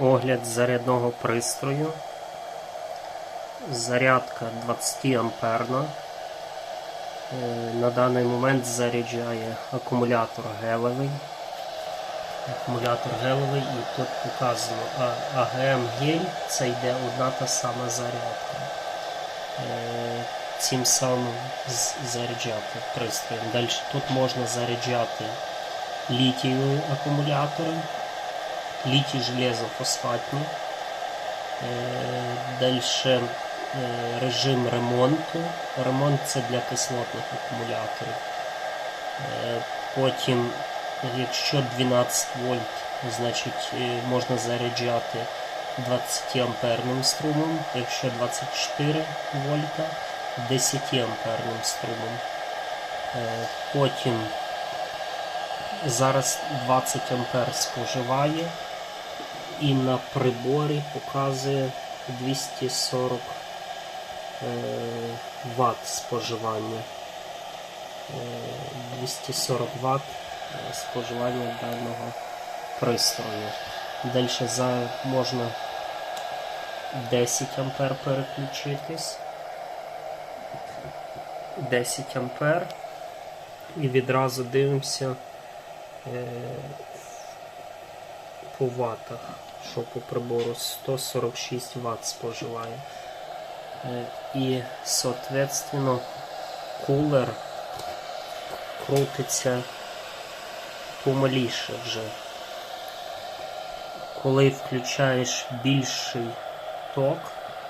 Огляд зарядного пристрою. Зарядка 20 амперна. Е, На даний момент заряджає акумулятор гелевий. Акумулятор гелевий і тут показано АГМ гель це йде одна та сама зарядка. Е, Цим самим заряджати пристроєм. Далі тут можна заряджати літієві акумулятори літій железофосфатні. Далі режим ремонту. Ремонт це для кислотних акумуляторів. Е, Потім, якщо 12 вольт, значить е, можна заряджати 20 амперним струмом, якщо 24 вольта 10 амперним струмом. Е, Потім зараз 20 ампер споживає і на приборі показує 240 е, Вт споживання. Е, 240 Вт споживання даного пристрою. Далі за, можна 10 ампер переключитись. 10 ампер. І відразу дивимося е, по ватах, що по прибору 146 Вт споживає. І, соответственно, кулер крутиться помаліше вже. Коли включаєш більший ток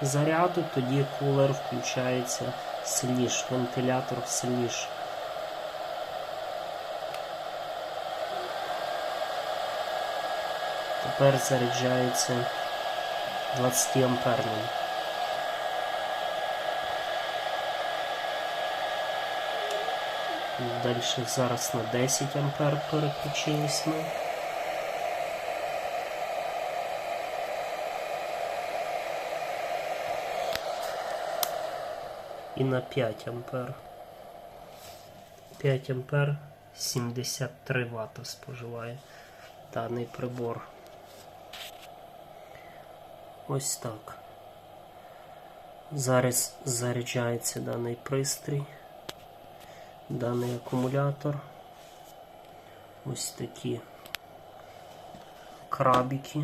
заряду, тоді кулер включається сильніше, вентилятор сильніше. Тепер заряджається 20 амперним. Далі зараз на 10 ампер переключились ми. І на 5 ампер. 5 ампер 73 Вт споживає даний прибор. Ось так. Зараз заряджається даний пристрій, даний акумулятор. Ось такі крабики.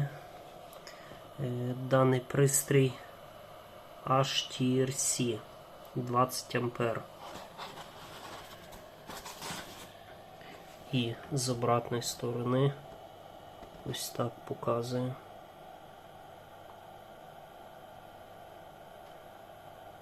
Е, Даний пристрій HTRC 20 ампер. І з обратної сторони ось так показує.